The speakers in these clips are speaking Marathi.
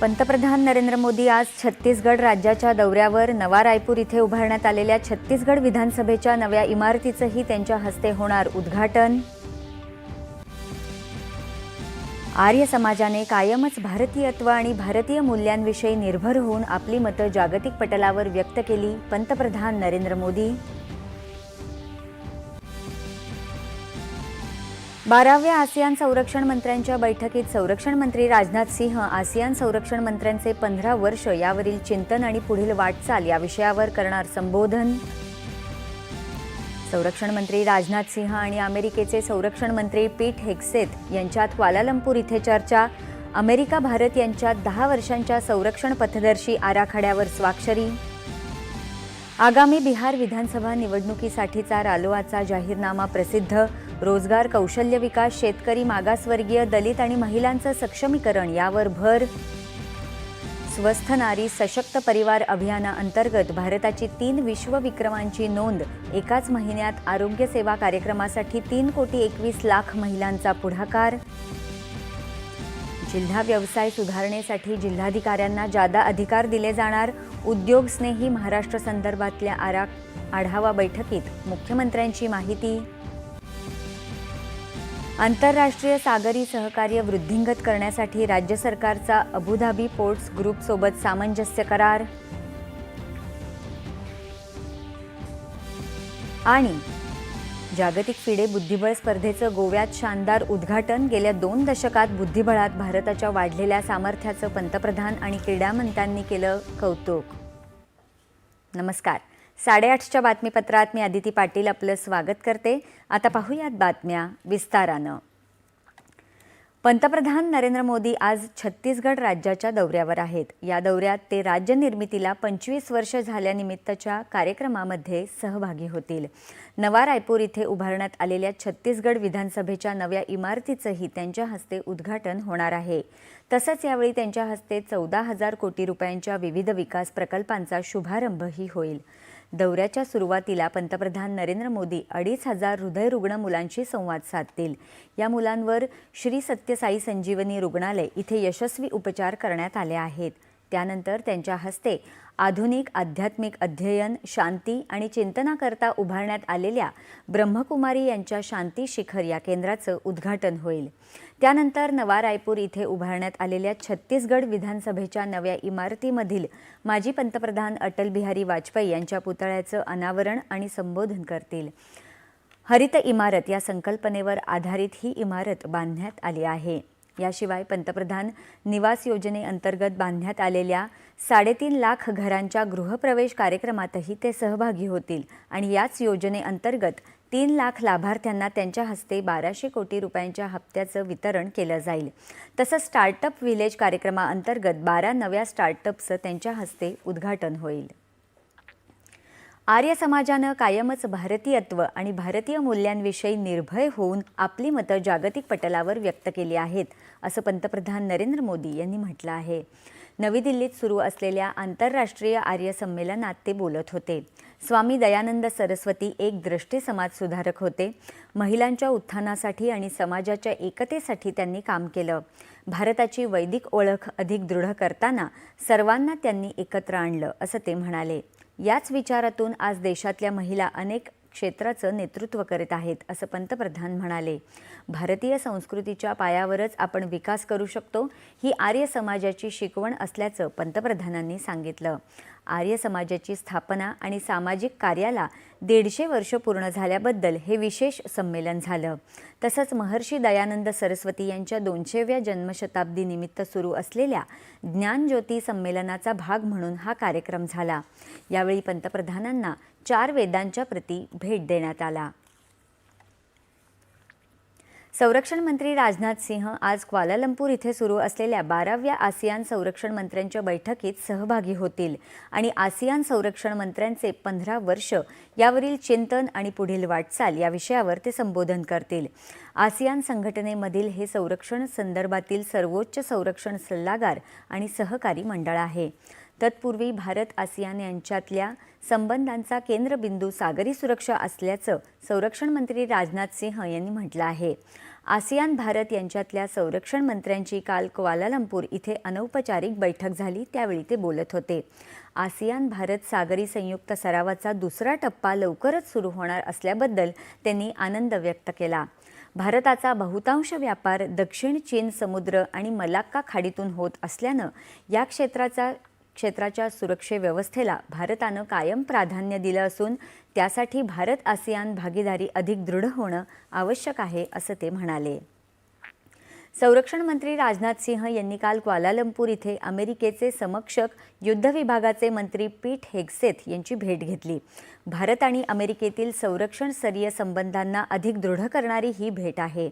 पंतप्रधान नरेंद्र मोदी आज छत्तीसगड राज्याच्या दौऱ्यावर नवा रायपूर इथे उभारण्यात आलेल्या छत्तीसगड विधानसभेच्या नव्या इमारतीचंही त्यांच्या हस्ते होणार उद्घाटन. आर्य समाजाने कायमच भारतीयत्व आणि भारतीय मूल्यांविषयी निर्भर होऊन आपली मतं जागतिक पटलावर व्यक्त केली पंतप्रधान नरेंद्र मोदी. बाराव्या आसियान संरक्षण मंत्र्यांच्या बैठकीत संरक्षण मंत्री राजनाथ सिंह आसियान संरक्षण मंत्र्यांचे पंधरा वर्ष यावरील चिंतन आणि पुढील वाटचाल या विषयावर करणार संबोधन. संरक्षण मंत्री राजनाथ सिंह आणि अमेरिकेचे संरक्षण मंत्री पीट हेक्सेत यांच्यात क्वालालंपूर इथे चर्चा. अमेरिका भारत यांच्यात दहा वर्षांच्या संरक्षण पथदर्शी आराखड्यावर स्वाक्षरी. आगामी बिहार विधानसभा निवडणुकीसाठीचा रालोआचा जाहीरनामा प्रसिद्ध. रोजगार कौशल्य विकास शेतकरी मागासवर्गीय दलित आणि महिलांचं सक्षमीकरण यावर भर. स्वस्थ नारी सशक्त परिवार अभियानाअंतर्गत भारताची तीन विश्वविक्रमांची नोंद एकाच महिन्यात आरोग्य सेवा कार्यक्रमासाठी तीन कोटी एकवीस लाख महिलांचा पुढाकार. जिल्हा व्यवसाय सुधारणेसाठी जिल्हाधिकाऱ्यांना जादा अधिकार दिले जाणार. उद्योगस्नेही महाराष्ट्र संदर्भातल्या आरा आढावा बैठकीत मुख्यमंत्र्यांची माहिती. आंतरराष्ट्रीय सागरी सहकार्य वृद्धिंगत करण्यासाठी राज्य सरकारचा अबुधाबी पोर्ट्स ग्रुपसोबत सामंजस्य करार. आणि जागतिक फिडे बुद्धिबळ स्पर्धेचं गोव्यात शानदार उद्घाटन गेल्या दोन दशकात बुद्धिबळात भारताच्या वाढलेल्या सामर्थ्याचं पंतप्रधान आणि क्रीडामंत्र्यांनी केलं कौतुक. नमस्कार. साडेआठच्या बातमीपत्रात मी आदिती पाटील आपलं स्वागत करते. आता पाहूयात बातम्या विस्तारानं. पंतप्रधान नरेंद्र मोदी आज छत्तीसगड राज्याच्या दौऱ्यावर आहेत. या दौऱ्यात ते राज्य निर्मितीला पंचवीस वर्ष झाल्यानिमित्तच्या कार्यक्रमामध्ये सहभागी होतील. नवा रायपूर इथे उभारण्यात आलेल्या छत्तीसगड विधानसभेच्या नव्या इमारतीचंही त्यांच्या हस्ते उद्घाटन होणार आहे. तसंच यावेळी त्यांच्या हस्ते चौदा हजार कोटी रुपयांच्या विविध विकास प्रकल्पांचा शुभारंभही होईल. दौऱ्याच्या सुरुवातीला पंतप्रधान नरेंद्र मोदी अडीच हजार हृदयरुग्ण मुलांशी संवाद साधतील. या मुलांवर श्री सत्यसाई संजीवनी रुग्णालय इथे यशस्वी उपचार करण्यात आले आहेत. त्यानंतर त्यांच्या हस्ते आधुनिक आध्यात्मिक अध्ययन शांती आणि चिंतनाकरता उभारण्यात आलेल्या ब्रह्मकुमारी यांच्या शांती शिखर या केंद्राचं उद्घाटन होईल. त्यानंतर नवा रायपूर इथे उभारण्यात आलेल्या छत्तीसगड विधानसभेच्या नव्या इमारतीमधील माजी पंतप्रधान अटल बिहारी वाजपेयी यांच्या पुतळ्याचं अनावरण आणि संबोधन करतील. हरित इमारत या संकल्पनेवर आधारित ही इमारत बांधण्यात आली आहे. याशिवाय पंतप्रधान निवास योजनेअंतर्गत बांधण्यात आलेल्या साडेतीन लाख घरांच्या गृहप्रवेश कार्यक्रमातही ते सहभागी होतील. आणि याच योजनेअंतर्गत तीन लाख लाभार्थ्यांना त्यांच्या हस्ते बाराशे कोटी रुपयांच्या हप्त्याचं वितरण केलं जाईल. तसंच स्टार्टअप विलेज कार्यक्रमाअंतर्गत बारा नव्या स्टार्टअपचं त्यांच्या हस्ते उद्घाटन होईल. आर्य समाजानं कायमच भारतीयत्व आणि भारतीय मूल्यांविषयी निर्भय होऊन आपली मतं जागतिक पटलावर व्यक्त केली आहेत असं पंतप्रधान नरेंद्र मोदी यांनी म्हटलं आहे. नवी दिल्लीत सुरू असलेल्या आंतरराष्ट्रीय आर्य संमेलनात ते बोलत होते. स्वामी दयानंद सरस्वती एक दृष्टे समाज सुधारक होते. महिलांच्या उत्थानासाठी आणि समाजाच्या एकतेसाठी त्यांनी काम केलं. भारताची वैदिक ओळख अधिक दृढ करताना सर्वांना त्यांनी एकत्र आणलं असं ते म्हणाले. याच विचारातून आज देशातल्या महिला अनेक क्षेत्राचं नेतृत्व करत आहेत असं पंतप्रधान म्हणाले. भारतीय संस्कृतीच्या पायावरच आपण विकास करू शकतो ही आर्य समाजाची शिकवण असल्याचं पंतप्रधानांनी सांगितलं. आर्य समाजाची स्थापना आणि सामाजिक कार्याला दीडशे वर्ष पूर्ण झाल्याबद्दल हे विशेष संमेलन झालं. तसंच महर्षी दयानंद सरस्वती यांच्या दोनशेव्या जन्मशताब्दीनिमित्त सुरू असलेल्या ज्ञानज्योती संमेलनाचा भाग म्हणून हा कार्यक्रम झाला. यावेळी पंतप्रधानांना चार वेदांच्या प्रती भेट देण्यात आला. संरक्षण मंत्री राजनाथ सिंह आज क्वालालंपूर इथे सुरू असलेल्या बाराव्या आसियान संरक्षण मंत्र्यांच्या बैठकीत सहभागी होतील आणि आसियान संरक्षण मंत्र्यांचे पंधरा वर्ष यावरील चिंतन आणि पुढील वाटचाल या विषयावर ते संबोधन करतील. आसियान संघटनेमधील हे संरक्षण संदर्भातील सर्वोच्च संरक्षण सल्लागार आणि सहकारी मंडळ आहे. तत्पूर्वी भारत आसियान यांच्यातल्या संबंधांचा केंद्रबिंदू सागरी सुरक्षा असल्याचं संरक्षण मंत्री राजनाथ सिंह यांनी म्हटलं आहे. आसियान भारत यांच्यातल्या संरक्षण मंत्र्यांची काल क्वालालंपूर इथे अनौपचारिक बैठक झाली त्यावेळी ते बोलत होते. आसियान भारत सागरी संयुक्त सरावाचा दुसरा टप्पा लवकरच सुरू होणार असल्याबद्दल त्यांनी आनंद व्यक्त केला. भारताचा बहुतांश व्यापार दक्षिण चीन समुद्र आणि मलाक्का खाडीतून होत असल्यानं या क्षेत्राचा क्षेत्राच्या सुरक्षे व्यवस्थेला भारतानं कायम प्राधान्य दिलं असून त्यासाठी भारत आसियान भागीदारी अधिक दृढ होणं आवश्यक आहे असं ते म्हणाले. संरक्षण मंत्री राजनाथ सिंह यांनी काल क्वालालंपूर इथे अमेरिकेचे समक्षक युद्ध विभागाचे मंत्री पीठ हेगसेथ यांची भेट घेतली. भारत आणि अमेरिकेतील संरक्षण स्तरीय संबंधांना अधिक दृढ करणारी ही भेट आहे.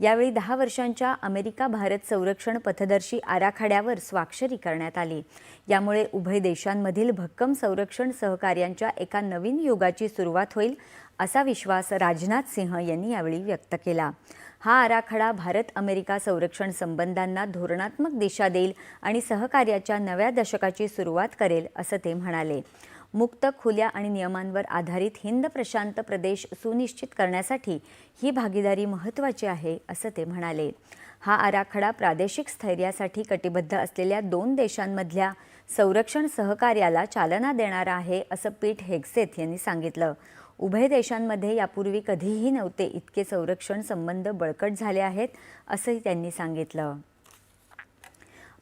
यावेळी दहा वर्षांच्या अमेरिका भारत संरक्षण पथदर्शी आराखड्यावर स्वाक्षरी करण्यात आली. यामुळे उभय देशांमधील भक्कम संरक्षण सहकार्यांच्या एका नवीन युगाची सुरुवात होईल असा विश्वास राजनाथ सिंह यांनी यावेळी व्यक्त केला. हा आराखडा भारत अमेरिका संरक्षण संबंधांना धोरणात्मक दिशा देईल आणि सहकार्याच्या नव्या दशकाची सुरुवात करेल असं ते म्हणाले. मुक्त खुल्या आणि नियमांवर आधारित हिंद प्रशांत प्रदेश सुनिश्चित करण्यासाठी ही भागीदारी महत्त्वाची आहे असं ते म्हणाले. हा आराखडा प्रादेशिक स्थैर्यासाठी कटिबद्ध असलेल्या दोन देशांमधल्या संरक्षण सहकार्याला चालना देणारा आहे असं पीठ हेगसेथ यांनी सांगितलं. उभय देशांमध्ये यापूर्वी कधीही नव्हते इतके संरक्षण संबंध बळकट झाले आहेत असंही त्यांनी सांगितलं.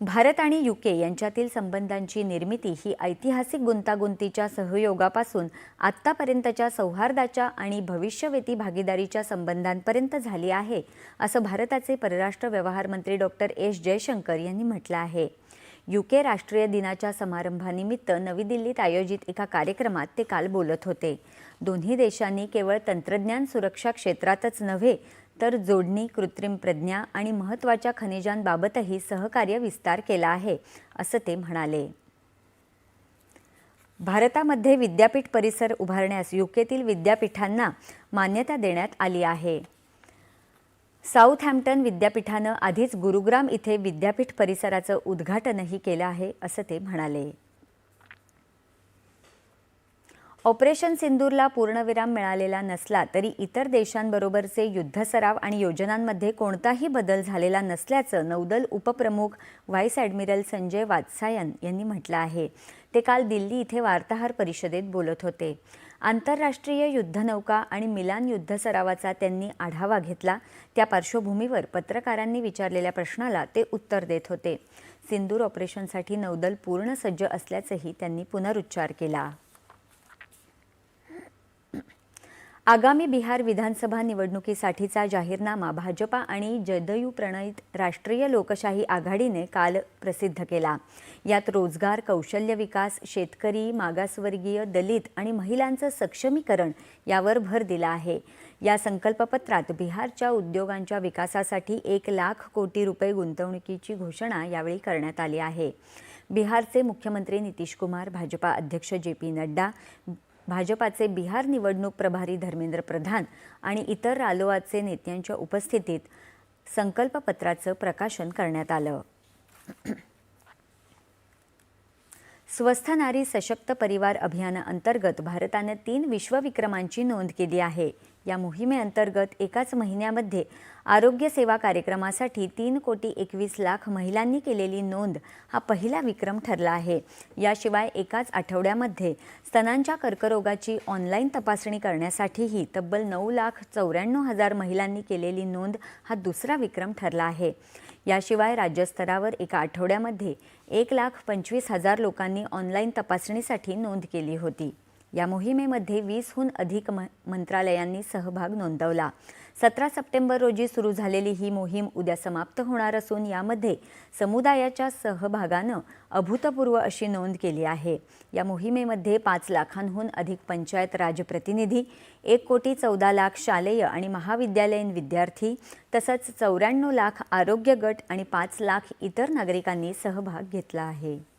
भारत आणि युके यांच्यातील संबंधांची निर्मिती ही ऐतिहासिक गुंतागुंतीच्या सहयोगापासून आत्तापर्यंतच्या सौहार्दाच्या आणि भविष्यवेती भागीदारीच्या संबंधांपर्यंत झाली आहे असं भारताचे परराष्ट्र व्यवहार मंत्री डॉक्टर एस जयशंकर यांनी म्हटलं आहे. युके राष्ट्रीय दिनाच्या समारंभानिमित्त नवी दिल्लीत आयोजित एका कार्यक्रमात ते काल बोलत होते. दोन्ही देशांनी केवळ तंत्रज्ञान सुरक्षा क्षेत्रातच नव्हे तर जोडणी कृत्रिम प्रज्ञा आणि महत्त्वाच्या खनिजांबाबतही सहकार्य विस्तार केला आहे असं ते म्हणाले. भारतामध्ये विद्यापीठ परिसर उभारण्यास युकेतील विद्यापीठांना मान्यता देण्यात आली आहे. साऊथहॅम्प्टन विद्यापीठानं आधीच गुरुग्राम इथे विद्यापीठ परिसराचं उद्घाटनही केलं आहे असं ते म्हणाले. ऑपरेशन सिंदूरला पूर्णविराम मिळालेला नसला तरी इतर देशांबरोबरचे युद्धसराव आणि योजनांमध्ये कोणताही बदल झालेला नसल्याचं नौदल उपप्रमुख व्हाईस ॲडमिरल संजय वात्सायन यांनी म्हटलं आहे. ते काल दिल्ली इथे वार्ताहर परिषदेत बोलत होते. आंतरराष्ट्रीय युद्धनौका आणि मिलान युद्ध सरावाचा त्यांनी आढावा घेतला. त्या पार्श्वभूमीवर पत्रकारांनी विचारलेल्या प्रश्नाला ते उत्तर देत होते. सिंदूर ऑपरेशनसाठी नौदल पूर्ण सज्ज असल्याचंही त्यांनी पुनरुच्चार केला. आगामी बिहार विधानसभा निवडणुकीसाठीचा जाहीरनामा भाजपा आणि जदयू प्रणयित राष्ट्रीय लोकशाही आघाडीने काल प्रसिद्ध केला. यात रोजगार कौशल्य विकास शेतकरी मागासवर्गीय दलित आणि महिलांचं सक्षमीकरण यावर भर दिला आहे. या संकल्पपत्रात बिहारच्या उद्योगांच्या विकासासाठी एक लाख कोटी रुपये गुंतवणुकीची घोषणा यावेळी करण्यात आली आहे. बिहारचे मुख्यमंत्री नितीश कुमार भाजपा अध्यक्ष जे पी नड्डा भाजपाचे बिहार निवडणूक प्रभारी धर्मेंद्र प्रधान आणि इतर रालोआचे नेत्यांच्या उपस्थितीत संकल्पपत्राचं प्रकाशन करण्यात आलं. स्वस्थ नारी सशक्त परिवार अभियानाअंतर्गत भारतानं तीन विश्वविक्रमांची नोंद केली आहे. या मोहिमेअंतर्गत एकाच महिन्यामध्ये आरोग्य सेवा कार्यक्रमासाठी तीन कोटी एकवीस लाख महिलांनी केलेली नोंद हा पहिला विक्रम ठरला आहे. याशिवाय एकाच आठवड्यामध्ये स्तनांच्या कर्करोगाची ऑनलाईन तपासणी करण्यासाठीही तब्बल नऊ लाख चौऱ्याण्णव हजार महिलांनी केलेली नोंद हा दुसरा विक्रम ठरला आहे. याशिवाय राज्यस्तरावर एका आठवड्यामध्ये एक लाख पंचवीस हजार लोकांनी ऑनलाईन तपासणीसाठी नोंद केली होती. या मोहिमेमध्ये वीसहून अधिक म मंत्रालयांनी सहभाग नोंदवला. सतरा सप्टेंबर रोजी सुरू झालेली ही मोहीम उद्या समाप्त होणार असून यामध्ये समुदायाच्या सहभागानं अभूतपूर्व अशी नोंद केली आहे. या मोहिमेमध्ये पाच लाखांहून अधिक पंचायत राज प्रतिनिधी एक कोटी चौदा लाख शालेय आणि महाविद्यालयीन विद्यार्थी तसंच चौऱ्याण्णव लाख आरोग्य गट आणि पाच लाख इतर नागरिकांनी सहभाग घेतला आहे.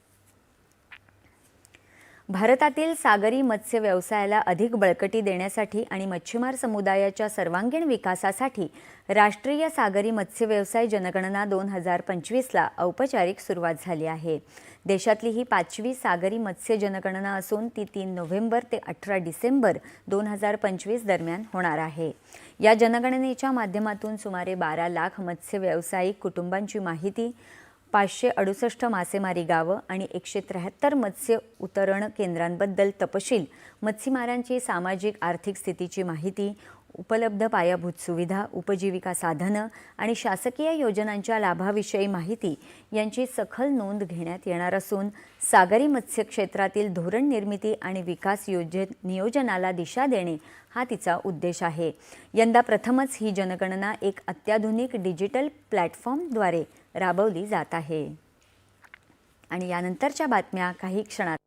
भारतातील सागरी मत्स्य व्यवसायाला अधिक बळकटी देण्यासाठी आणि मच्छीमार समुदायाच्या सर्वांगीण विकासासाठी राष्ट्रीय सागरी मत्स्य व्यवसाय जनगणना दोन हजार पंचवीसला औपचारिक सुरुवात झाली आहे. देशातली ही पाचवी सागरी मत्स्य जनगणना असून ती तीन नोव्हेंबर ते अठरा डिसेंबर दोन हजार पंचवीस दरम्यान होणार आहे. या जनगणनेच्या माध्यमातून सुमारे बारा लाख मत्स्य व्यावसायिक कुटुंबांची माहिती पाचशे अडुसष्ट मासेमारी गावं आणि एकशे त्र्याहत्तर मत्स्य उतरण केंद्रांबद्दल तपशील मच्छीमारांची सामाजिक आर्थिक स्थितीची माहिती उपलब्ध पायाभूत सुविधा उपजीविका साधनं आणि शासकीय योजनांच्या लाभाविषयी माहिती यांची सखल नोंद घेण्यात येणार असून सागरी मत्स्य क्षेत्रातील धोरण निर्मिती आणि विकास योजे नियोजनाला दिशा देणे हा तिचा उद्देश आहे. यंदा प्रथमच ही जनगणना एक अत्याधुनिक डिजिटल प्लॅटफॉर्मद्वारे राबवली जात आहे. आणि यानंतरच्या बातम्या काही क्षणात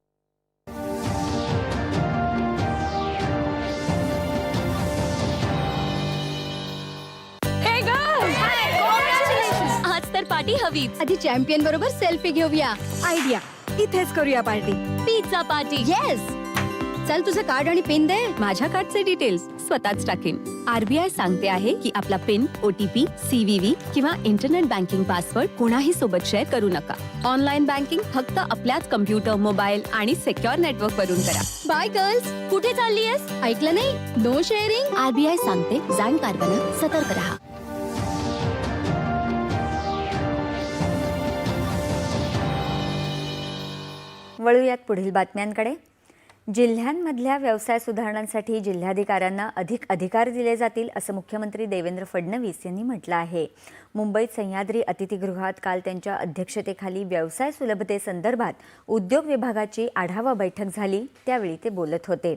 पार्टी हवीच. आधी चॅम्पियन बरोबर सेल्फी घेऊया. आयडिया. इथेच करूया पार्टी. Pizza party. येस चल तुझं कार्ड आणि पिन दे. माझ्या कार्डचे डिटेल्स स्वतःच टाकेन. आरबीआय सांगते आहे की आपला पिन ओटीपी सीव्हीव्ही किंवा इंटरनेट बँकिंग पासवर्ड कोणाही सोबत शेअर करू नका. ऑनलाईन बँकिंग फक्त आपल्याच कम्प्युटर मोबाईल आणि सेक्युअर नेटवर्क वरून करा. Bye girls. कुठे चाललीयस? ऐकलं नाही? No sharing? आरबीआय सांगते जाणकारपणा सतर्क रहा. वळूयात पुढील बातम्यांकडे. जिल्ह्यांमधल्या व्यवसाय सुधारणांसाठी जिल्हाधिकाऱ्यांना अधिक अधिकार दिले जातील असं मुख्यमंत्री देवेंद्र फडणवीस यांनी म्हटलं आहे. मुंबईत सह्याद्री अतिथीगृहात काल त्यांच्या अध्यक्षतेखाली व्यवसाय सुलभतेसंदर्भात उद्योग विभागाची आढावा बैठक झाली त्यावेळी ते बोलत होते.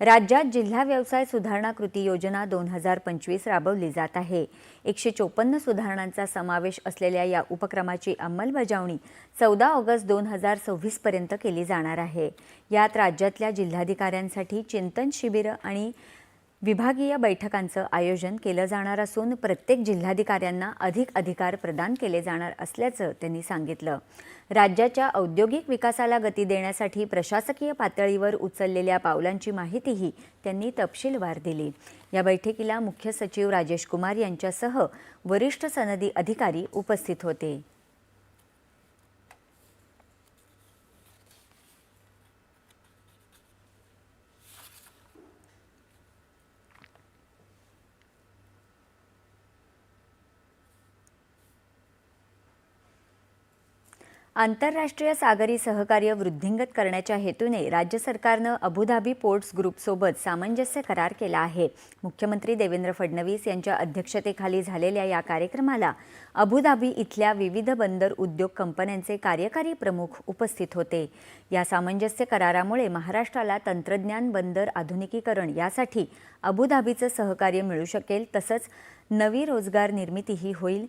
राज्यात जिल्हा व्यवसाय सुधारणा कृती योजना दोन हजार पंचवीस राबवली जात आहे. एकशे चोपन्न सुधारणांचा समावेश असलेल्या या उपक्रमाची अंमलबजावणी चौदा ऑगस्ट दोन हजार सव्वीसपर्यंत केली जाणार आहे. यात राज्यातल्या जिल्हाधिकाऱ्यांसाठी चिंतन शिबिरं आणि विभागीय बैठकांचं आयोजन केलं जाणार असून प्रत्येक जिल्हाधिकाऱ्यांना अधिक अधिकार प्रदान केले जाणार असल्याचं त्यांनी सांगितलं. राज्याच्या औद्योगिक विकासाला गती देण्यासाठी प्रशासकीय पातळीवर उचललेल्या पावलांची माहितीही त्यांनी तपशीलवार दिली. या बैठकीला मुख्य सचिव राजेश कुमार यांच्यासह वरिष्ठ सनदी अधिकारी उपस्थित होते. आंतरराष्ट्रीय सागरी सहकार्य वृद्धिंगत करण्याच्या हेतूने राज्य सरकारनं अबुधाबी पोर्ट्स ग्रुपसोबत सामंजस्य करार केला आहे. मुख्यमंत्री देवेंद्र फडणवीस यांच्या अध्यक्षतेखाली झालेल्या या कार्यक्रमाला अबुधाबी इथल्या विविध बंदर उद्योग कंपन्यांचे कार्यकारी प्रमुख उपस्थित होते. या सामंजस्य करारामुळे महाराष्ट्राला तंत्रज्ञान बंदर आधुनिकीकरण यासाठी अबुधाबीचं सहकार्य मिळू शकेल तसंच नवी रोजगार निर्मितीही होईल.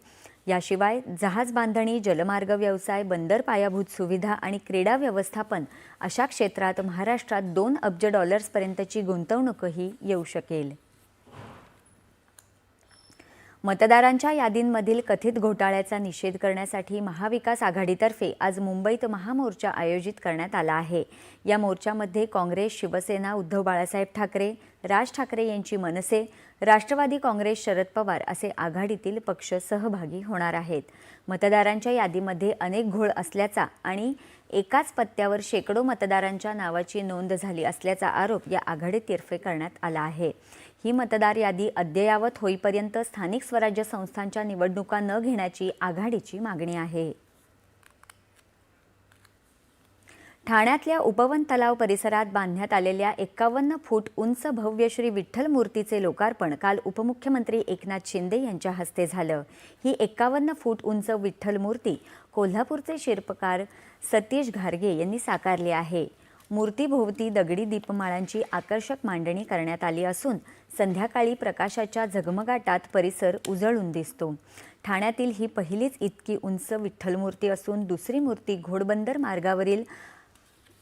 याशिवाय जहाज बांधणी जलमार्ग व्यवसाय बंदर पायाभूत सुविधा आणि क्रीडा व्यवस्थापन अशा क्षेत्रात महाराष्ट्रात दोन अब्ज डॉलर्सपर्यंतची गुंतवणूकही येऊ शकेल. मतदारांच्या यादींमधील कथित घोटाळ्याचा निषेध करण्यासाठी महाविकास आघाडीतर्फे आज मुंबईत महामोर्चा आयोजित करण्यात आला आहे. या मोर्चामध्ये काँग्रेस शिवसेना उद्धव बाळासाहेब ठाकरे राज ठाकरे यांची मनसे राष्ट्रवादी काँग्रेस शरद पवार असे आघाडीतील पक्ष सहभागी होणार आहेत. मतदारांच्या यादीमध्ये अनेक घोळ असल्याचा आणि एकाच पत्त्यावर शेकडो मतदारांच्या नावाची नोंद झाली असल्याचा आरोप या आघाडीतर्फे करण्यात आला आहे. ही मतदार यादी अद्ययावत होईपर्यंत स्थानिक स्वराज्य संस्थांच्या निवडणुका न घेण्याची आघाडीची मागणी आहे. ठाण्यातल्या उपवन तलाव परिसरात बांधण्यात आलेल्या एक्कावन्न फूट उंच भव्य श्री विठ्ठल मूर्तीचे लोकार्पण काल उपमुख्यमंत्री एकनाथ शिंदे यांच्या हस्ते झालं. ही एक्कावन्न फूट उंच विठ्ठल मूर्ती कोल्हापूरचे शिल्पकार सतीश घारगे यांनी साकारली आहे. मूर्तीभोवती दगडी दीपमाळांची आकर्षक मांडणी करण्यात आली असून संध्याकाळी प्रकाशाच्या झगमगाटात परिसर उजळून दिसतो. ठाण्यातील ही पहिलीच इतकी उंच विठ्ठल मूर्ती असून दुसरी मूर्ती घोडबंदर मार्गावरील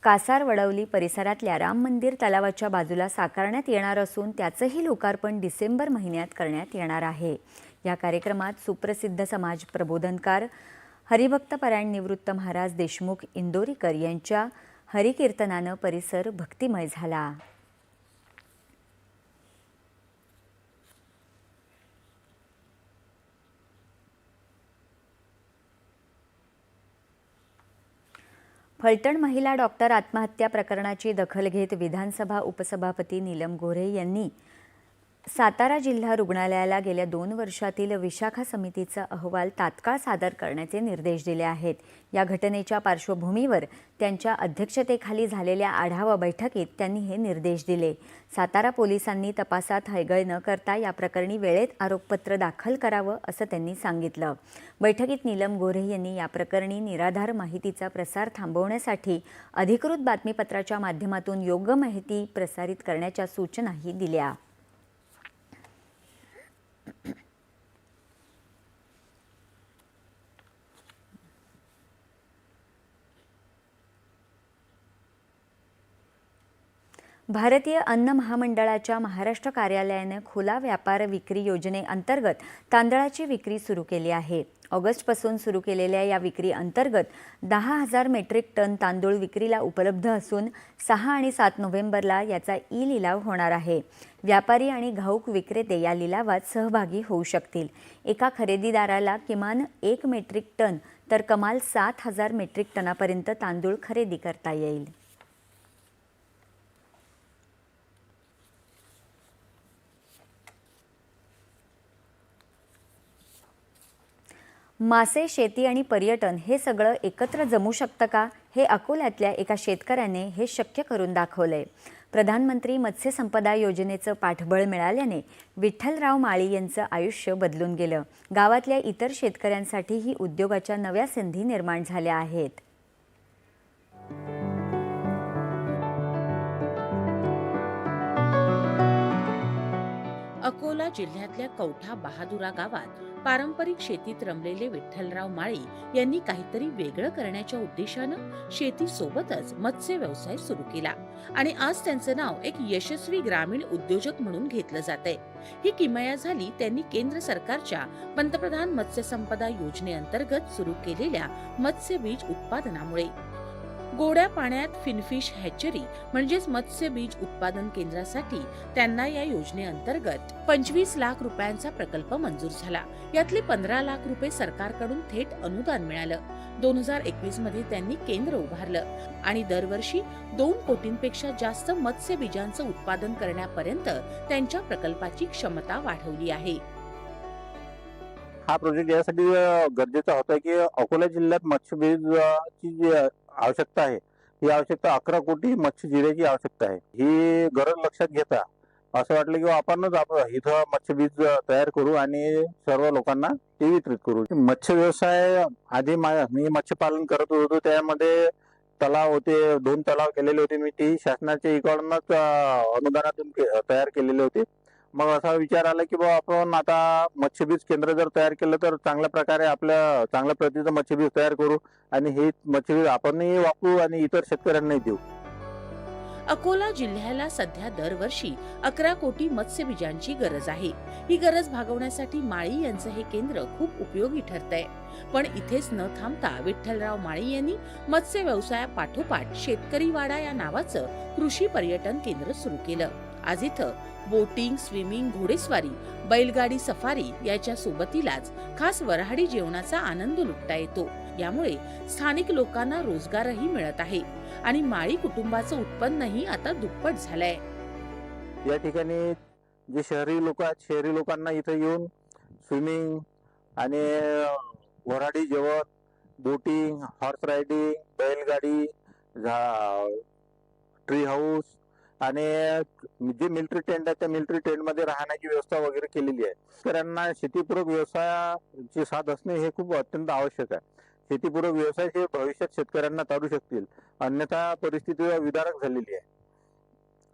कासार वडवली परिसरातल्या राम मंदिर तलावाच्या बाजूला साकारण्यात येणार असून त्याचंही लोकार्पण डिसेंबर महिन्यात करण्यात येणार आहे. या कार्यक्रमात सुप्रसिद्ध समाज प्रबोधनकार हरिभक्तपरायण निवृत्त महाराज देशमुख इंदोरीकर यांच्या हरिकीर्तनानं परिसर भक्तिमय झाला. फलटण महिला डॉक्टर आत्महत्या प्रकरणाची दखल घेत विधानसभा उपसभापती नीलम गोऱ्हे यांनी सातारा जिल्हा रुग्णालयाला गेल्या दोन वर्षातील विशाखा समितीचा अहवाल तात्काळ सादर करण्याचे निर्देश दिले आहेत. या घटनेच्या पार्श्वभूमीवर त्यांच्या अध्यक्षतेखाली झालेल्या आढावा बैठकीत त्यांनी हे निर्देश दिले. सातारा पोलिसांनी तपासात हयगय न करता या प्रकरणी वेळेत आरोपपत्र दाखल करावं असं त्यांनी सांगितलं. बैठकीत नीलम गोऱ्हे यांनी या प्रकरणी निराधार माहितीचा प्रसार थांबवण्यासाठी अधिकृत बातमीपत्राच्या माध्यमातून योग्य माहिती प्रसारित करण्याच्या सूचनाही दिल्या. भारतीय अन्न महामंडळाच्या महाराष्ट्र कार्यालयानं खुला व्यापार विक्री योजनेअंतर्गत तांदळाची विक्री सुरू केली आहे. ऑगस्टपासून सुरू केलेल्या या विक्री अंतर्गत दहा हजार मेट्रिक टन तांदूळ विक्रीला उपलब्ध असून सहा आणि सात नोव्हेंबरला याचा ई लिलाव होणार आहे. व्यापारी आणि घाऊक विक्रेते या लिलावात सहभागी होऊ शकतील. एका खरेदीदाराला किमान एक मेट्रिक टन तर कमाल सात हजार मेट्रिक टनापर्यंत तांदूळ खरेदी करता येईल. मासे शेती आणि पर्यटन हे सगळं एकत्र जमू शकतं का? हे अकोल्यातल्या एका शेतकऱ्याने हे शक्य करून दाखवलंय. प्रधानमंत्री मत्स्य संपदा योजनेचं पाठबळ मिळाल्याने विठ्ठलराव माळी यांचं आयुष्य बदलून गेलं. गावातल्या इतर शेतकऱ्यांसाठीही उद्योगाच्या नव्या संधी निर्माण झाल्या आहेत. अकोला जिल्ह्यातल्या कौठा बहादुरा गावात पारंपरिक शेतीत रमलेले विठ्ठलराव माळी यांनी काहीतरी वेगळं करण्याच्या उद्देशानं शेतीसोबतच मत्स्य व्यवसाय सुरू केला. आणि आज त्यांचं नाव एक यशस्वी ग्रामीण उद्योजक म्हणून घेतलं जात आहे ही किमया झाली त्यांनी केंद्र सरकारच्या पंतप्रधान मत्स्य संपदा योजनेअंतर्गत सुरू केलेल्या मत्स्य बीज उत्पादनामुळे. गोड्या पाण्यात फिनफिश हॅचरी म्हणजेच मत्स्य बीज उत्पादन केंद्रासाठी त्यांना या योजनेअंतर्गत पंचवीस लाख रुपयांचा प्रकल्प मंजूर झाला. यातले पंधरा लाख रुपये सरकारकडून थेट अनुदान मिळालं. दोन हजार एकवीसमध्ये त्यांनी केंद्र उभारलं आणि दरवर्षी दोन कोटींपेक्षा जास्त मत्स्य बीजांचं उत्पादन करण्यापर्यंत त्यांच्या प्रकल्पाची क्षमता वाढवली आहे. हा प्रोजेक्ट यासाठी गरजेचा होता की अकोला जिल्ह्यात मत्स्यबीजची जी आवश्यकता आहे. ही आवश्यकता अकरा कोटी मत्स्यजिऱ्याची आवश्यकता आहे. ही गरज लक्षात घेता. असं वाटलं की आपणच आपण इथं मत्स्यबीज बीज तयार करू आणि सर्व लोकांना ते वितरित करू. मत्स्य व्यवसाय आधी मा- मी मत्स्यपालन करत होतो. त्यामध्ये तलाव होते. दोन तलाव केलेले होते मी. ती शासनाच्या इकडूनच अनुदानातून के- तयार केलेले होते. मग असा विचार आला की बाबा आपण आता मत्स्यबीज केंद्र जर तयार केलं तर चांगल्या प्रकारे आपल्या चांगल्या प्रतीचं मत्स्यबीज तयार करू आणि हे मत्स्यबीज आपणही वापरू आणि इतर शेतकऱ्यांनाही देऊ. अकोला जिल्ह्याला सध्या दरवर्षी अकरा कोटी मत्स्यबीजांची गरज आहे. ही गरज भागवण्यासाठी माळी यांचं हे केंद्र खूप उपयोगी ठरतंय. पण इथेच न थांबता विठ्ठलराव माळी यांनी मत्स्य व्यवसायापाठोपाठ शेतकरी वाडा या नावाचं कृषी पर्यटन केंद्र सुरू केलं. आज इथं बोटिंग स्विमिंग घोडेस्वारी बैलगाडी सफारी याच्या सोबतीलाच खास वऱ्हाडी जेवणाचा आनंद लुटता येतो. यामुळे स्थानिक लोकांना रोजगारही मिळत आहे आणि माळी कुटुंबाचं उत्पन्नही आता दुप्पट झालंय. या ठिकाणी जे शहरी लोक आहेत शहरी लोकांना इथं येऊन स्विमिंग आणि वराडी जेवण बोटिंग हॉर्स रायडिंग बैलगाडी ट्री हाऊस आणि जे मिलिटरी टेंट आहे त्या मिलिटरी टेंटमध्ये राहण्याची व्यवस्था वगैरे केलेली आहे. शेतकऱ्यांना शेतीपूरक व्यवसायाची साथ असणे हे खूप अत्यंत आवश्यक आहे. शेतीपूरक व्यवसाय हे भविष्यात शेतकऱ्यांना तारू शकतील. अन्यथा परिस्थिती विदारक झालेली आहे.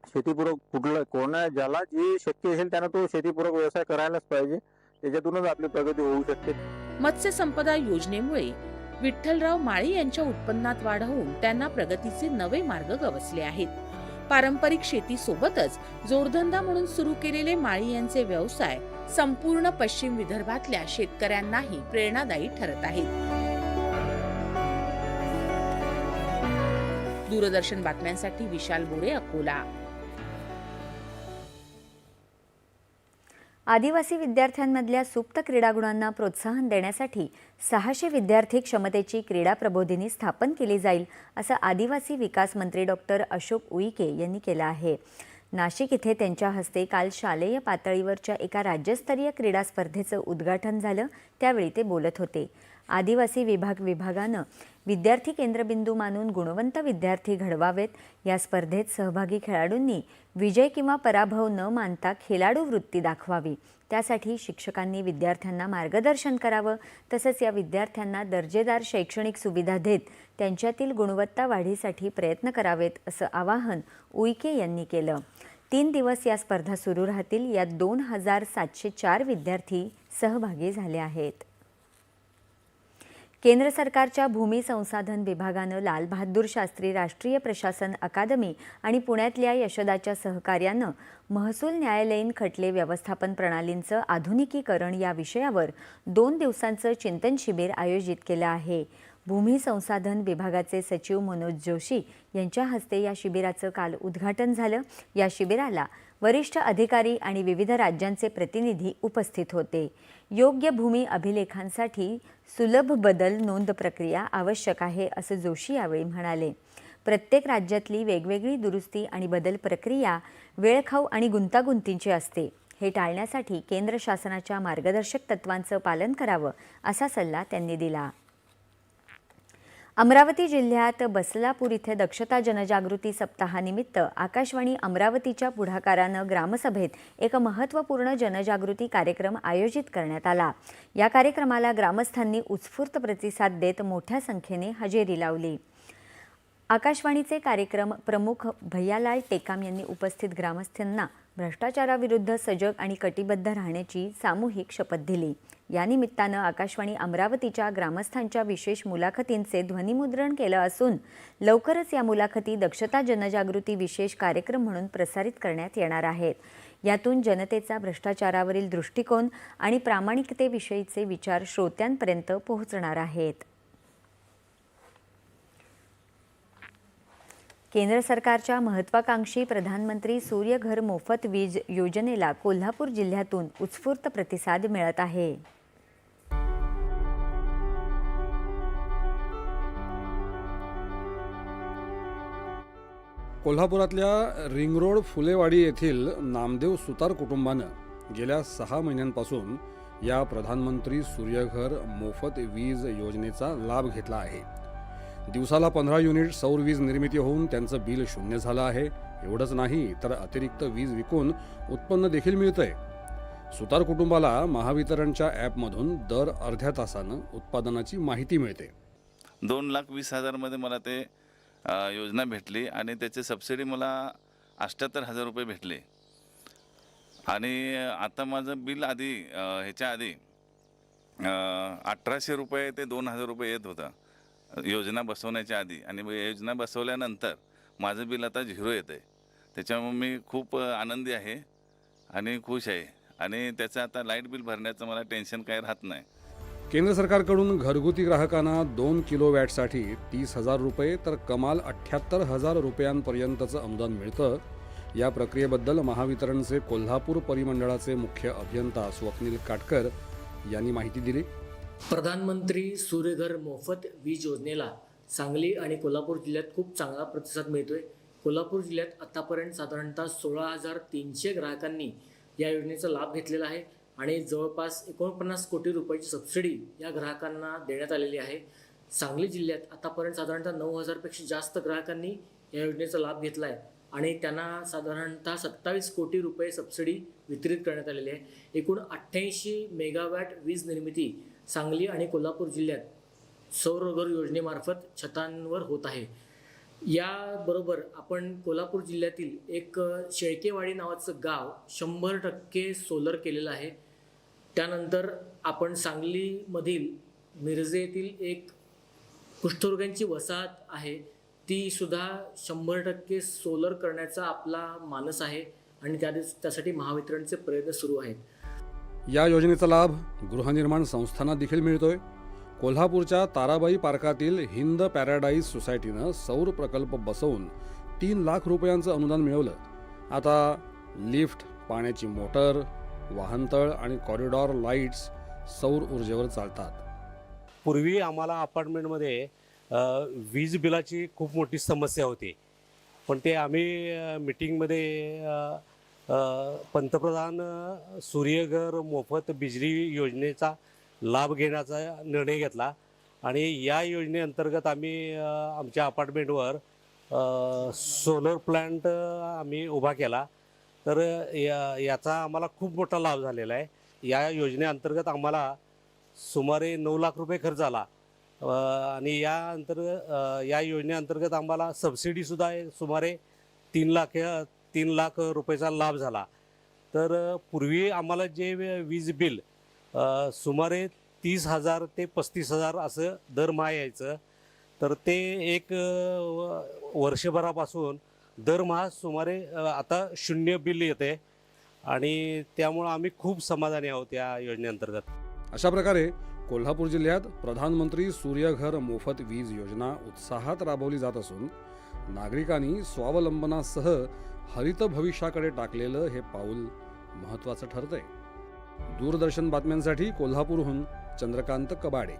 शेतीपूरक कुठलं कोणा ज्याला जे शक्य असेल त्यानं तो शेतीपूरक व्यवसाय करायलाच पाहिजे. त्याच्यातूनच आपली प्रगती होऊ शकते. मत्स्य संपदा योजनेमुळे विठ्ठलराव माळी यांच्या उत्पन्नात वाढ होऊन त्यांना प्रगतीचे नवे मार्ग गवसले आहेत. पारंपरिक शेतीसोबतच जोडधंदा म्हणून सुरू केलेले माळी यांचे व्यवसाय संपूर्ण पश्चिम विदर्भातल्या शेतकऱ्यांनाही प्रेरणादायी ठरत आहेत. दूरदर्शन बातम्यांसाठी विशाल बोरे अकोला. आदिवासी विद्यार्थ्यांमधल्या सुप्त क्रीडागुणांना प्रोत्साहन देण्यासाठी सहाशे विद्यार्थी क्षमतेची क्रीडा प्रबोधिनी स्थापन केली जाईल असं आदिवासी विकास मंत्री डॉक्टर अशोक उईके यांनी केलं आहे. नाशिक इथे त्यांच्या हस्ते काल शालेय पातळीवरच्या एका राज्यस्तरीय क्रीडा स्पर्धेचं उद्घाटन झालं त्यावेळी ते बोलत होते. आदिवासी विभाग विभागानं विद्यार्थी केंद्रबिंदू मानून गुणवंत विद्यार्थी घडवावेत. या स्पर्धेत सहभागी खेळाडूंनी विजय किंवा पराभव न मानता खेळाडू वृत्ती दाखवावी. त्यासाठी शिक्षकांनी विद्यार्थ्यांना मार्गदर्शन करावं. तसंच या विद्यार्थ्यांना दर्जेदार शैक्षणिक सुविधा देत त्यांच्यातील गुणवत्ता वाढीसाठी प्रयत्न करावेत असं आवाहन उईके यांनी केलं. तीन दिवस या स्पर्धा सुरू राहतील. यात दोन हजार सातशे चार विद्यार्थी सहभागी झाले आहेत. केंद्र सरकारच्या भूमी संसाधन विभागानं लालबहादूर शास्त्री राष्ट्रीय प्रशासन अकादमी आणि पुण्यातल्या यशदाच्या सहकार्यानं महसूल न्यायालयीन खटले व्यवस्थापन प्रणालींचं आधुनिकीकरण या विषयावर दोन दिवसांचं चिंतन शिबिर आयोजित केलं आहे. भूमी संसाधन विभागाचे सचिव मनोज जोशी यांच्या हस्ते या शिबिराचं काल उद्घाटन झालं. या शिबिराला वरिष्ठ अधिकारी आणि विविध राज्यांचे प्रतिनिधी उपस्थित होते. योग्य भूमी अभिलेखांसाठी सुलभ बदल नोंद प्रक्रिया आवश्यक आहे असं जोशी यावेळी म्हणाले. प्रत्येक राज्यातली वेगवेगळी दुरुस्ती आणि बदल प्रक्रिया वेळखाऊ आणि गुंतागुंतींची असते. हे टाळण्यासाठी केंद्र शासनाच्या मार्गदर्शक तत्वांचं पालन करावं असा सल्ला त्यांनी दिला. अमरावती जिल्ह्यात बसलापूर इथे दक्षता जनजागृती सप्ताहानिमित्त आकाशवाणी अमरावतीच्या पुढाकारानं ग्रामसभेत एक महत्त्वपूर्ण जनजागृती कार्यक्रम आयोजित करण्यात आला. या कार्यक्रमाला ग्रामस्थांनी उत्स्फूर्त प्रतिसाद देत मोठ्या संख्येने हजेरी लावली. आकाशवाणीचे कार्यक्रम प्रमुख भैयालाल टेकाम यांनी उपस्थित ग्रामस्थांना भ्रष्टाचाराविरुद्ध सजग आणि कटिबद्ध राहण्याची सामूहिक शपथ दिली. या निमित्तानं आकाशवाणी अमरावतीच्या ग्रामस्थांच्या विशेष मुलाखतींचे ध्वनिमुद्रण केलं असून लवकरच या मुलाखती दक्षता जनजागृती विशेष कार्यक्रम म्हणून प्रसारित करण्यात येणार आहेत. यातून जनतेचा भ्रष्टाचारावरील दृष्टिकोन आणि प्रामाणिकतेविषयीचे विचार श्रोत्यांपर्यंत पोहोचणार आहेत. केंद्र सरकारच्या महत्त्वाकांक्षी प्रधानमंत्री सूर्यघर मोफत वीज योजनेला कोल्हापूर जिल्ह्यातून उत्स्फूर्त प्रतिसाद मिळत आहे. कोल्हापुरातल्या रिंग रोड फुलेवाडी येथील नामदेव सुतार कुटुंबानं गेल्या सहा महिन्यांपासून या प्रधानमंत्री सूर्यघर मोफत वीज योजनेचा लाभ घेतला आहे. दिवसाला पंधरा युनिट सौर वीज निर्मिती होऊन त्यांचं बिल शून्य झालं आहे. एवढंच नाही तर अतिरिक्त वीज विकून उत्पन्न देखील मिळतंय. सुतार कुटुंबाला महावितरणच्या ॲपमधून दर अर्ध्या तासानं उत्पादनाची माहिती मिळते. दोन लाख वीस हजारमध्ये मला ते अ, योजना भेटली आणि त्याची सबसिडी मला अठ्ठ्याहत्तर हजार रुपये भेटले. आणि आता माझं बिल आधी अ, ह्याच्या आधी अ, अठराशे रुपये ते दोन हजार रुपये येत होतं. योजना बसवण्याच्या आधी आणि योजना बसवल्यानंतर माझं बिल आता झिरो येतं आहे त्याच्यामुळे मी खूप आनंदी आहे आणि खुश आहे. आणि त्याचं आता लाइट बिल भरण्याचं मला टेन्शन काही राहत नाही. केंद्र सरकारकडून घरगुती ग्राहकांना दोन किलो वॅटसाठी तीस हजार रुपये तर कमाल अठ्ठ्याहत्तर हजार रुपयांपर्यंतचं अनुदान मिळतं. या प्रक्रियेबद्दल महावितरणचे कोल्हापूर परिमंडळाचे मुख्य अभियंता स्वप्नील काटकर यांनी माहिती दिली. प्रधानमंत्री सूर्यघर मोफत वीज योजनेला सांगली आणि कोल्हापूर जिल्ह्यात खूप चांगला प्रतिसाद मिळतोय. कोल्हापूर जिल्ह्यात आतापर्यंत साधारणतः सोळा हजार तीनशे ग्राहकांनी या योजनेचा लाभ घेतलेला आहे आणि जवळपास एकोणपन्नास कोटी रुपयाची सबसिडी या ग्राहकांना देण्यात आलेली आहे. सांगली जिल्ह्यात आतापर्यंत साधारणतः नऊ हजारपेक्षा जास्त ग्राहकांनी या योजनेचा लाभ घेतला आहे आणि त्यांना साधारणतः सत्तावीस कोटी रुपये सबसिडी वितरित करण्यात आलेली आहे. एकूण अठ्ठ्याऐंशी मेगावॅट वीज निर्मिती सांगली आणि कोल्हापूर जिल्ह्यात सौरघर योजनेमार्फत छतांवर होत आहे. याबरोबर आपण कोल्हापूर जिल्ह्यातील एक शेळकेवाडी नावाचं गाव शंभर टक्के सोलर केलेलं आहे. त्यानंतर आपण सांगलीमधील मिरजे येथील एक कुष्ठरोग्यांची वसाहत आहे. ती सुद्धा शंभर टक्के सोलर करण्याचा आपला मानस आहे आणि त्या त्यासाठी महावितरणचे प्रयत्न सुरू आहेत. या योजनेचा लाभ गृहनिर्माण संस्थांना देखील मिळतोय. कोल्हापूरच्या ताराबाई पार्कातील हिंद पॅराडाईज सोसायटीनं सौर प्रकल्प बसवून तीन लाख रुपयांचं अनुदान मिळवलं. आता लिफ्ट पाण्याची मोटर वाहनतळ आणि कॉरिडॉर लाईट्स सौर ऊर्जेवर चालतात. पूर्वी आम्हाला अपार्टमेंटमध्ये वीज बिलाची खूप मोठी समस्या होती. पण ते आम्ही मिटिंगमध्ये पंतप्रधान सूर्यघर मोफत बिजली योजनेचा लाभ घेण्याचा निर्णय घेतला आणि या योजनेअंतर्गत आम्ही आमच्या अपार्टमेंटवर सोलर प्लॅन्ट आम्ही उभा केला. तर या याचा आम्हाला खूप मोठा लाभ झालेला आहे. या योजनेअंतर्गत आम्हाला सुमारे नऊ लाख रुपये खर्च आला. आणि या अंतर्गत या योजनेअंतर्गत आम्हाला सबसिडीसुद्धा आहे. सुमारे तीन लाख तीन लाख रुपयाचा लाभ झाला. तर पूर्वी आम्हाला जे वीज बिल सुमारे तीस हजार ते पस्तीस हजार असं दरमहा यायचं. तर ते एक व- वर्षभरापासून दरमहा सुमारे आता शून्य बिल येते. आणि त्यामुळं आम्ही खूप समाधानी आहोत या योजनेअंतर्गत. अशा प्रकारे कोल्हापूर जिल्ह्यात प्रधानमंत्री सूर्यघर मोफत वीज योजना उत्साहात राबवली जात असून नागरिकांनी स्वावलंबनासह हरित भविष्याकडे टाकलेलं हे पाऊल महत्त्वाचं ठरतंय. दूरदर्शन बातम्यांसाठी कोल्हापूरहून चंद्रकांत कबाडे.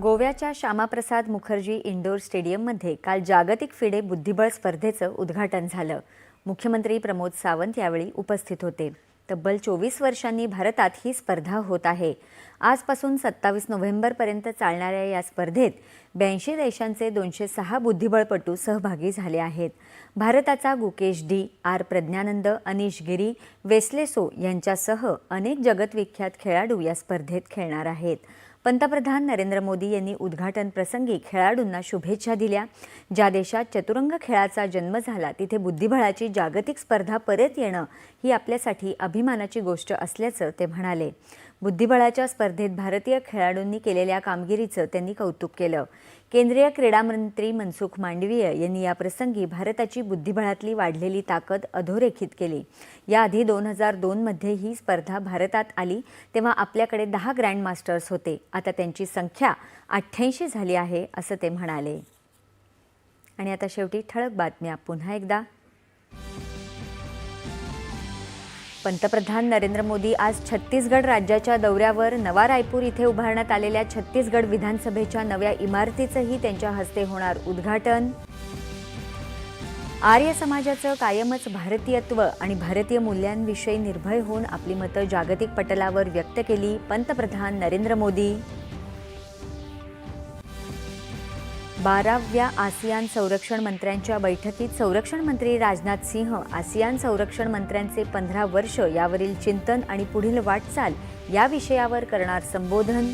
गोव्याच्या श्यामाप्रसाद मुखर्जी इंडोर स्टेडियममध्ये काल जागतिक फिडे बुद्धिबळ स्पर्धेचं उद्घाटन झालं. मुख्यमंत्री प्रमोद सावंत यावेळी उपस्थित होते. तब्बल चोवीस वर्षांनी भारतात ही स्पर्धा होत आहे. आजपासून सत्तावीस नोव्हेंबरपर्यंत चालणाऱ्या या स्पर्धेत ब्याऐंशी देशांचे दोनशे सहा बुद्धिबळपटू सहभागी झाले आहेत. भारताचा Gukesh D R Praggnanandhaa Anish Giri Wesley So यांच्यासह अनेक जगतविख्यात खेळाडू या स्पर्धेत खेळणार आहेत. पंतप्रधान नरेंद्र मोदी यांनी उद्घाटन प्रसंगी खेळाडूंना शुभेच्छा दिल्या. ज्या देशात चतुरंग खेळाचा जन्म झाला तिथे बुद्धिबळाची जागतिक स्पर्धा परत येणं ही आपल्यासाठी अभिमानाची गोष्ट असल्याचं ते म्हणाले. बुद्धिबळाच्या स्पर्धेत भारतीय खेळाडूंनी केलेल्या कामगिरीचं त्यांनी कौतुक केलं. केंद्रीय क्रीडा मंत्री मनसुख मांडवीय यांनी या प्रसंगी भारताची बुद्धिबळातली वाढलेली ताकद अधोरेखित केली. याआधी दोन हजार दोनमध्ये ही स्पर्धा भारतात आली तेव्हा आपल्याकडे दहा ग्रँड मास्टर्स होते. आता त्यांची संख्या अठ्ठ्याऐंशी झाली आहे असं ते म्हणाले. आणि आता शेवटी ठळक बातम्या. पुन्हा एकदा. पंतप्रधान नरेंद्र मोदी आज छत्तीसगड राज्याच्या दौऱ्यावर नवा रायपूर इथे उभारण्यात आलेल्या छत्तीसगड विधानसभेच्या नव्या इमारतीचंही त्यांच्या हस्ते होणार उद्घाटन. आर्य समाजाचं कायमच भारतीयत्व आणि भारतीय मूल्यांविषयी निर्भय होऊन आपली मतं जागतिक पटलावर व्यक्त केली पंतप्रधान नरेंद्र मोदी. बाराव्या आसियान संरक्षण मंत्र्यांच्या बैठकीत संरक्षण मंत्री राजनाथ सिंह आसियान संरक्षण मंत्र्यांचे पंधरा वर्ष यावरील चिंतन आणि पुढील वाटचाल या विषयावर करणार संबोधन.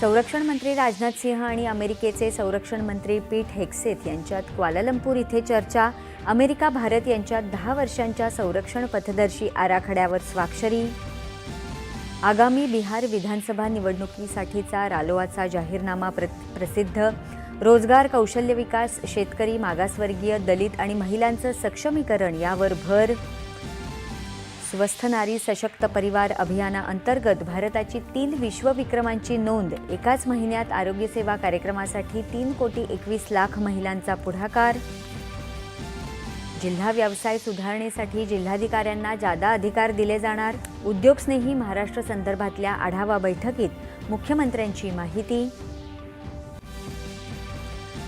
संरक्षण मंत्री राजनाथ सिंह आणि अमेरिकेचे संरक्षण मंत्री पीट हेक्सेथ यांच्यात क्वालालंपूर इथे चर्चा. अमेरिका भारत यांच्यात दहा वर्षांच्या संरक्षण पथदर्शी आराखड्यावर स्वाक्षरी. आगामी बिहार विधानसभा निवडणुकीसाठीचा रालोआचा जाहीरनामा प्र प्रसिद्ध. रोजगार कौशल्य विकास शेतकरी मागासवर्गीय दलित आणि महिलांचं सक्षमीकरण यावर भर. स्वस्थ नारी सशक्त परिवार अभियानाअंतर्गत भारताची तीन विश्वविक्रमांची नोंद. एकाच महिन्यात आरोग्यसेवा कार्यक्रमासाठी तीन कोटी एकवीस लाख महिलांचा पुढाकार. जिल्हा व्यवसाय सुधारणेसाठी जिल्हाधिकाऱ्यांना जादा अधिकार दिले जाणार? उद्योगस्नेही महाराष्ट्र संदर्भातल्या आढावा बैठकीत मुख्यमंत्र्यांची माहिती.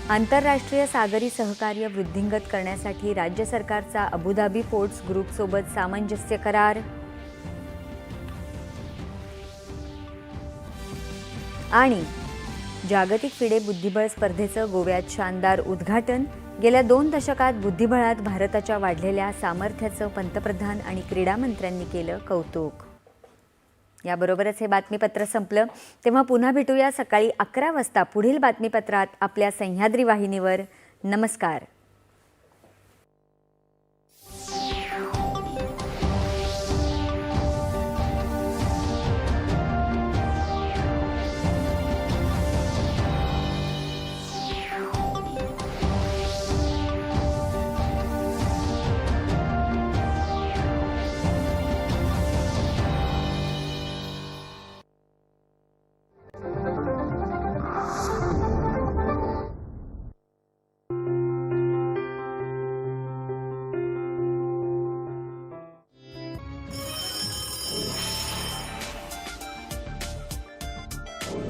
आंतरराष्ट्रीय सागरी सहकार्य वृद्धिंगत करण्यासाठी राज्य सरकारचा अबुधाबी पोर्ट्स ग्रुपसोबत सामंजस्य करार. आणि जागतिक फिडे बुद्धिबळ स्पर्धेचं गोव्यात शानदार उद्घाटन. गेल्या दोन दशकात बुद्धिबळात भारताच्या वाढलेल्या सामर्थ्याचं पंतप्रधान आणि क्रीडामंत्र्यांनी केलं कौतुक. याबरोबरच हे बातमीपत्र संपलं. तेव्हा पुन्हा भेटूया सकाळी अकरा वाजता पुढील बातमीपत्रात आपल्या सह्याद्री वाहिनीवर. नमस्कार.